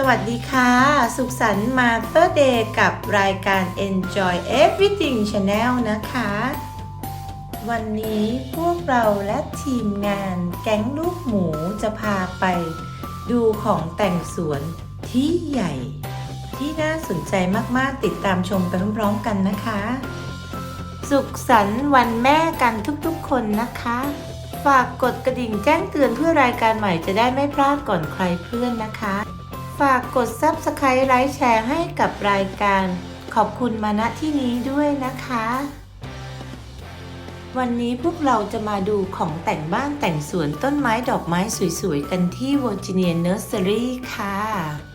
สวัสดีค่ะ สุขสันต์มาเตอร์เดย์กับรายการ Enjoy Everything Channel นะคะ วันนี้พวกเราและทีมงานแก๊งลูกหมูจะพาไป ดูของแต่งสวนที่ใหญ่ ที่น่าสนใจมากๆติดตามชมไปพร้อมๆกันนะคะ สุขสันต์วันแม่กันทุกๆคนนะคะ ฝากกดกระดิ่งแจ้งเตือนเพื่อรายการใหม่จะได้ไม่พลาดก่อนใครเพื่อนนะคะ ฝากกด Subscribe ไลค์แชร์ให้กับรายการ ขอบคุณมาณที่นี้ด้วยนะคะ วันนี้พวกเราจะมาดูของแต่งบ้านแต่งสวนต้นไม้ดอกไม้สวยๆ กันที่ Virginia Nursery ค่ะ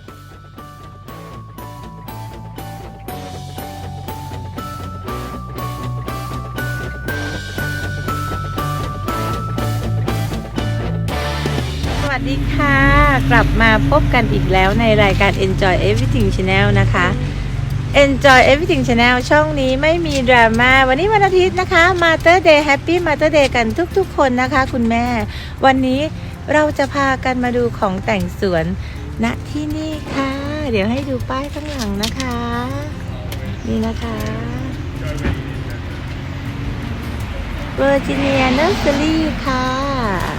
วัสดีค่ะ กลับมาพบกันอีกแล้วในรายการ Enjoy Everything Channel นะคะ Enjoy Everything Channel ช่องนี้ไม่มีดราม่าวันนี้วันอาทิตย์นะคะ Mother Day Happy Mother Day กันทุกๆ คนนะคะคุณแม่ วันนี้เราจะพากันมาดูของแต่งสวนณที่นี่ค่ะ เดี๋ยวให้ดูป้ายข้างหลังนะคะ นี่นะคะ Virginia Nursery ค่ะ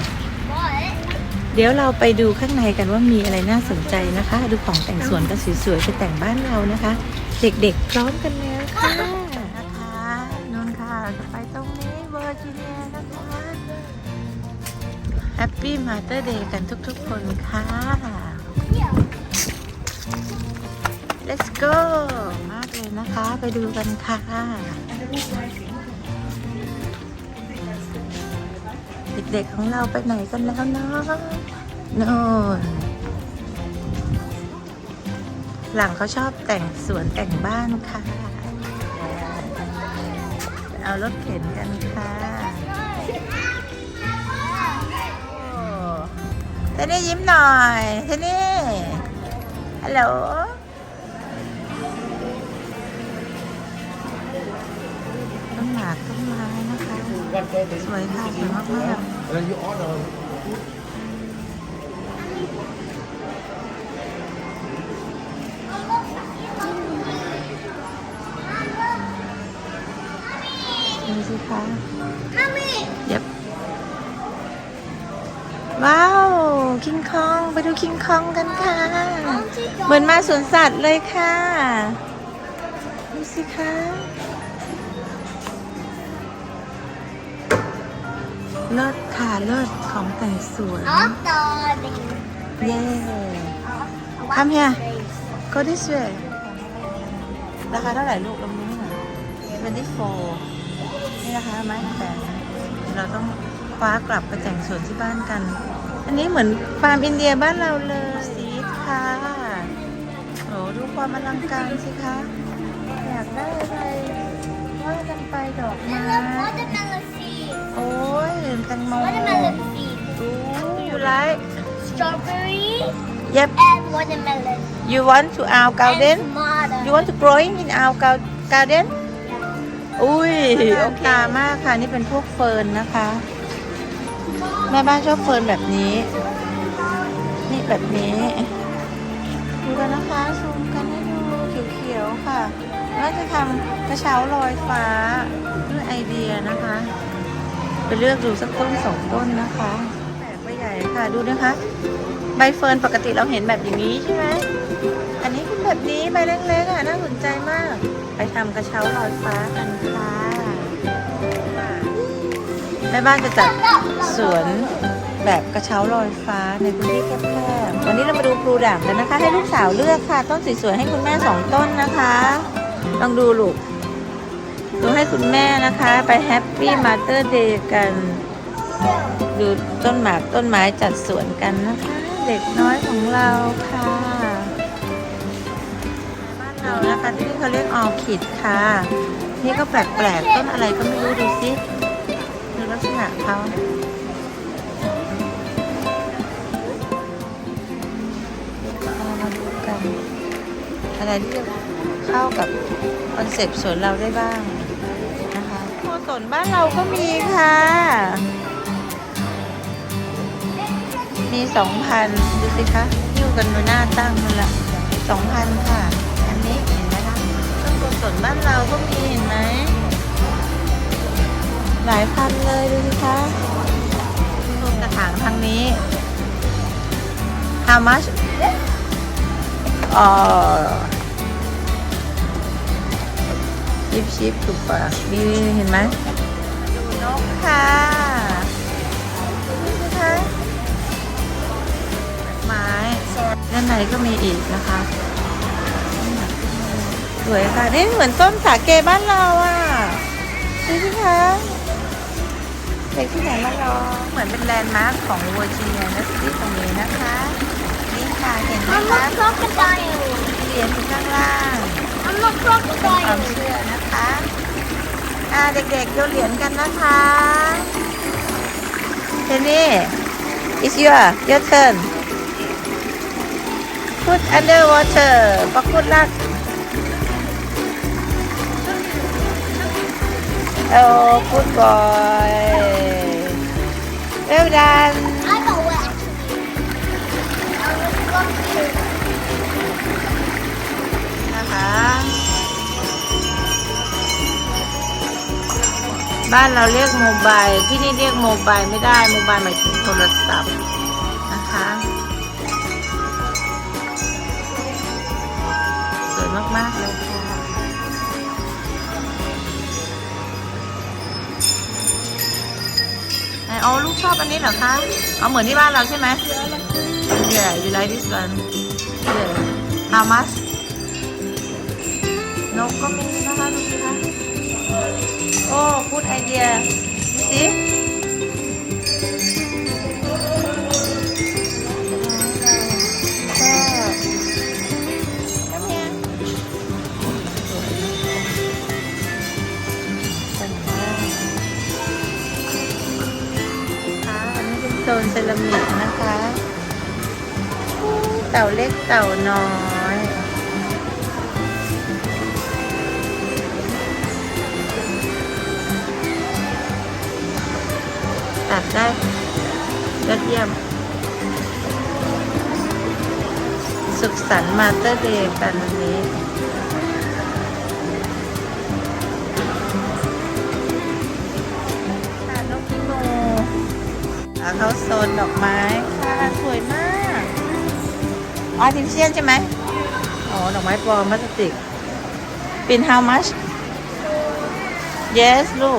เดี๋ยวเราไปดูข้างในกันว่ามีอะไรน่าสนใจนะคะ ดูของแต่งสวนกันสวยๆไปแต่งบ้านเรานะคะ เด็กๆพร้อมกันแล้วค่ะนะคะนนค่ะจะไปตรงนี้เวอร์จิเนียนะคะแฮปปี้มาเตอร์เดย์กันทุกๆคนค่ะ let's go มากเลยนะคะ ไปดูกันค่ะ เด็กๆของเราไปไหนกันแล้วเนาะโน่นหลังเขาชอบแต่งสวนแต่งบ้านค่ะ เอารถเข็นกันค่ะเทนี่ยิ้มหน่อยเทนี่ฮัลโหลต้นหมากต้นไม้ สวยค่ะสวยมาก And then you order ๆดูสิคะเย็บว้าว คิงคอง ไปดูคิงคองกันค่ะ เหมือนมาสวนสัตว์เลยค่ะ ดูสิคะ เลิศค่ะเลิศของแต่งสวนเย้ Come here go this way ราคาเท่าไหร่ลูกลองดูให้หน่อย24นี่นะคะไม้แขวนเราต้องคว้ากลับไปแต่งสวนที่บ้านกัน อันนี้เหมือนฟาร์มอินเดียบ้านเราเลยสีค่ะโอ้ดูความอลังการสิคะ อยากได้อะไรว่ากันไปดอกไม้โอ้ย แตงโมโอ้ยูไล Strawberry Yep and watermelon. you want to our garden And tomato. you want to growing in our gar- garden อุ้ยโอเคมากค่ะ นี่เป็นพวกเฟิร์นนะคะ แม่บ้านชอบเฟิร์นแบบนี้ นี่แบบนี้ ดูกันนะคะซูมกันให้ดูเขียวๆค่ะแล้วจะทำกระเช้าลอยฟ้าด้วยไอเดียนะคะ ไปเลือกดูสักต้นสองต้นนะคะแปลกไปใหญ่ค่ะดูนะคะ ใบเฟิร์นปกติเราเห็นแบบอย่างนี้ใช่ไหมอันนี้เป็นแบบนี้ใบเล็กๆอะน่าสนใจมาก ไปทำกระเช้าลอยฟ้ากันค่ะแม่บ้านจะจัดสวนแบบกระเช้าลอยฟ้าในพื้นที่แคบๆ วันนี้เรามาดูพลูด่างกันนะคะ ให้ลูกสาวเลือกค่ะ ต้นสวยๆให้คุณแม่สองต้นนะคะ ลองดูลูก ดูให้คุณแม่นะคะ ไปแฮปปี้มาเตอร์เดย์กัน ดูต้นหมากต้นไม้จัดสวนกันนะคะ เด็กน้อยของเราค่ะบ้านเรานะคะที่นี่เขาเรียกออคิดค่ะ นี่ก็แปลกๆต้นอะไรก็ไม่รู้ดูสิดูลักษณะเขาอามาดูกันอะไรที่เข้ากับคอนเซปต์สวนเราได้บ้าง สนบ้านเราก็มีค่ะ มีสองพันดูสิคะอยู่กันดูหน้าตั้งมันละสองพันค่ะ อันนี้เห็นไหมคะต้นกุศลบ้านเราก็มีเห็นไหมหลายพันเลยดูสิคะดูกระถางทางนี้ how much อ๋อ ชิปชิปถูกปะนี่เห็นไหมดูนกค่ะนี่นะคะไม้ด้านในก็มีอีกนะคะสวยค่ะ นี่เหมือนต้นสาเกบ้านเราอะดูสิคะเด็กที่ไหนมารอเหมือนเป็นแลนด์มาร์คของเวอร์จิเนียนะที่ตรงนี้นะคะ นี่ค่ะ เห็นไหม I'm คะ a crocodile. เหรียญอยู่ข้างล่าง I'm a ความ crocodile. เชื่อนะคะอ่าเด็กๆโยนเหรียญกันนะคะเทนนี่ it's your your turn put under water ปักพุดลักโอ้ good boy well done I got wet. I'm a crocodile. น บ้านเราเรียกโมบายที่นี่เรียกโมบายไม่ได้โมบายหมายถึงโทรศัพท์นะคะสวยมาก ๆ เลยค่ะไอ๋อลูกชอบอันนี้เหรอคะเอาเหมือนที่บ้านเราใช่ไหม Yeah you like this one Yeah how much นกก็มีนะคะดูสิคะ โอ้พูดไอเดียดูสิค่ะอันนี้เป็นโซนเซรามิกนะคะ เต่าเล็กเต่าน้อย ตัดได้ยอดเยี่ยม สุขสันต์มาเตอร์เดย์กันวันนี้ค่ะนกพิโมอ่าเขาโซนดอกไม้ค่ะสวยมากอาร์ติเชียนใช่ไหมอ๋อ ดอกไม้ปลอมพลาสติก เป็น how much yes ลู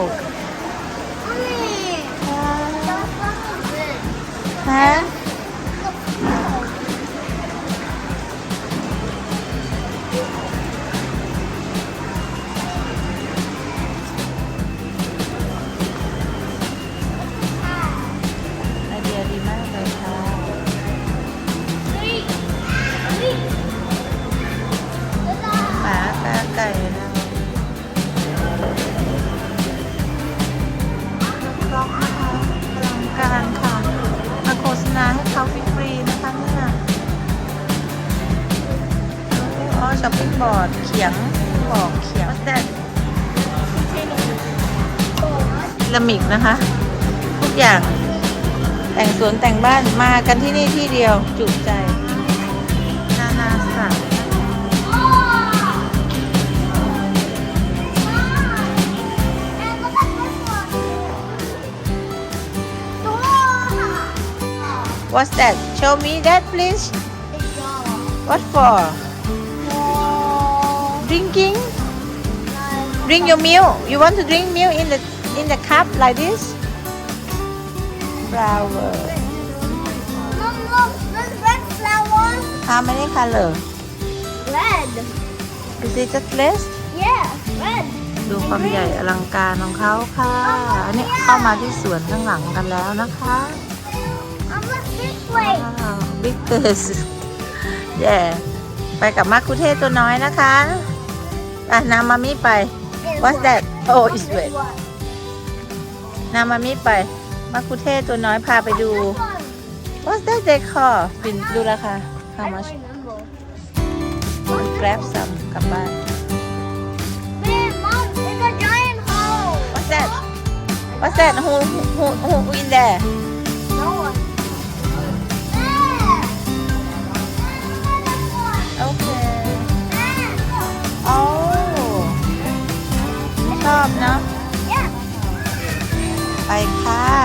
ฮะ รามิกนะคะ ทุกอย่างแต่งสวนแต่งบ้านมากันที่นี่ที่เดียวจุใจ นานาสัตว์ What's that? Show me that, please. What for? Drinking? Drink your milk. You want to drink milk in the in the cup like this? Flower. Mom, look, there's red flowers. How many color? Red. Is it just less? Yeah, red. ดูความใหญ่อลังการของเขาค่ะ อันนี้เข้ามาที่สวนข้างหลังกันแล้วนะคะ I'm look this way. ว้าวบิ๊กเตสแย่ไปกับมาคุเทศตัวน้อยนะคะอะนามามิไป What's that? Oh, it's red. นามามิไปมาคุเทศตัวน้อยพาไปดู This one. What's that they call ปินดูราคา I How don't much remember. grab some กลับบ้าน Man, Mom, it's a giant hole. What's that What's that who who who who in there No one. There.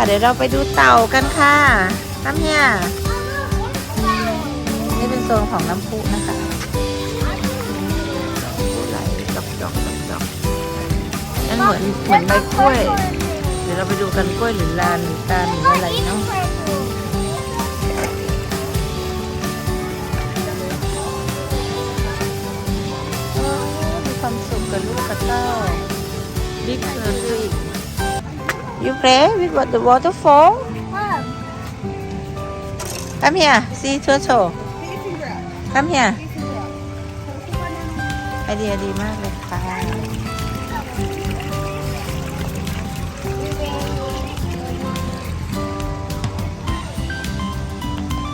เดี๋ยวเราไปดูเต่ากันค่ะน้ำเนี่ยนี่เป็นโซนของน้ำพุนะคะไหลดอกดอกดอกดอกนั่นเหมือนเหมือนใบกล้วย เดี๋ยวเราไปดูกันกล้วยหรือลานหรือตาหรืออะไรเนาะมีความสุขกับลูกกระเต้า Big Turtle You play with what the waterfall Come here see turtle Come here ไอเดียดีมากเลยค่ะ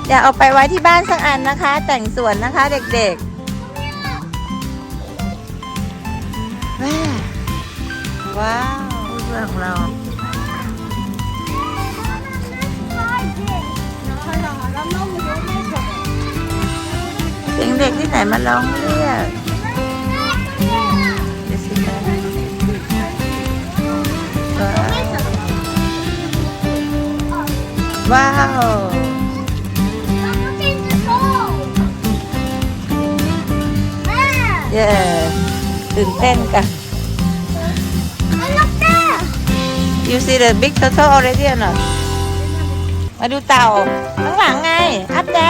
อย่าเอาไปไว้ที่บ้านสักอันนะคะ แต่งสวนนะคะเด็กๆแม่ว้าวเพื่อนของเรา เสียงเด็กที่ไหนมาร้องเรียกเดี๋ยวสิคะว้าวว้าว เย้ตื่นเต้นกัน You see the big turtle already or not มาดูเต่าข้างหลังไง อัพแด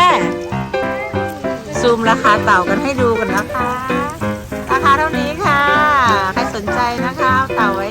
ซูมราคาเต่ากันให้ดูกันนะคะ ราคาเท่านี้ค่ะ ใครสนใจนะคะ เต่าไว้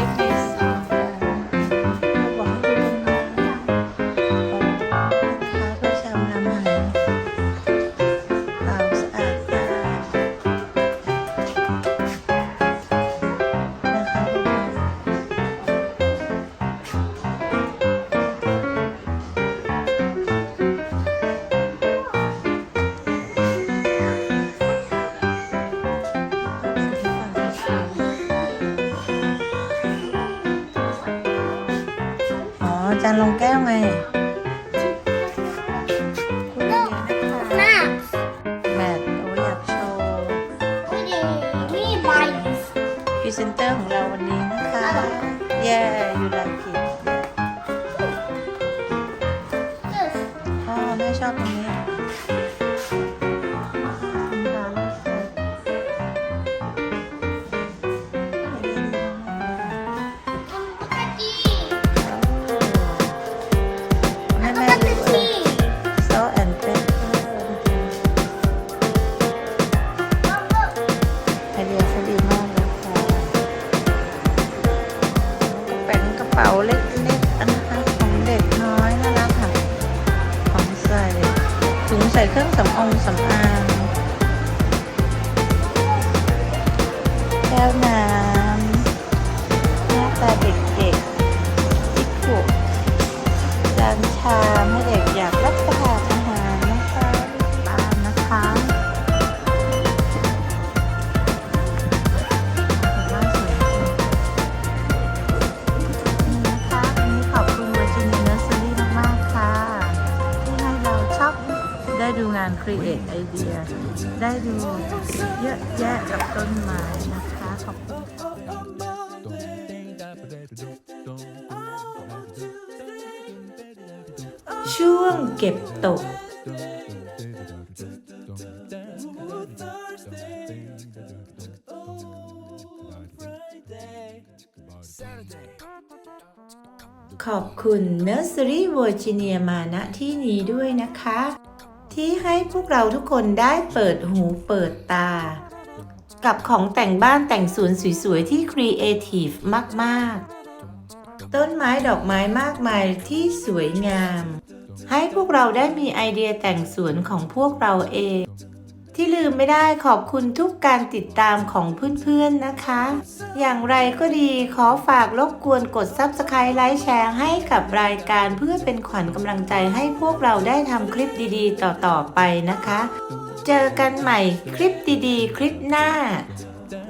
จานชามให้เด็กอยากรับประทานอาหารนะคะตามนะคะน่าสนใจนี่นะคะวันนี้ขอบคุณ Virginia Nursery มากๆค่ะที่ให้เราชอบได้ดูงาน Create Idea ได้ดูเยอะแยะกับต้นไม้นะคะ ขอบคุณ ช่วงเก็บตก ขอบคุณ Nursery Virginia มาณที่นี้ด้วยนะคะ ที่ให้พวกเราทุกคนได้เปิดหูเปิดตา กับของแต่งบ้านแต่งสวนสวยๆ ที่ Creative มากๆ ต้นไม้ดอกไม้มากมายที่สวยงาม ให้พวกเราได้มีไอเดียแต่งสวนของพวกเราเอง ที่ลืมไม่ได้ขอบคุณทุกการติดตามของเพื่อนๆนะคะ อย่างไรก็ดีขอฝากรบกวนกด Subscribe ไลค์แชร์ให้กับรายการเพื่อเป็นขวัญกำลังใจให้พวกเราได้ทำคลิปดีๆ ต่อๆไปนะคะ เจอกันใหม่คลิปดีๆ คลิปหน้า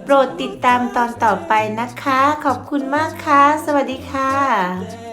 โปรดติดตามตอนต่อไปนะคะ ขอบคุณมากค่ะ สวัสดีค่ะ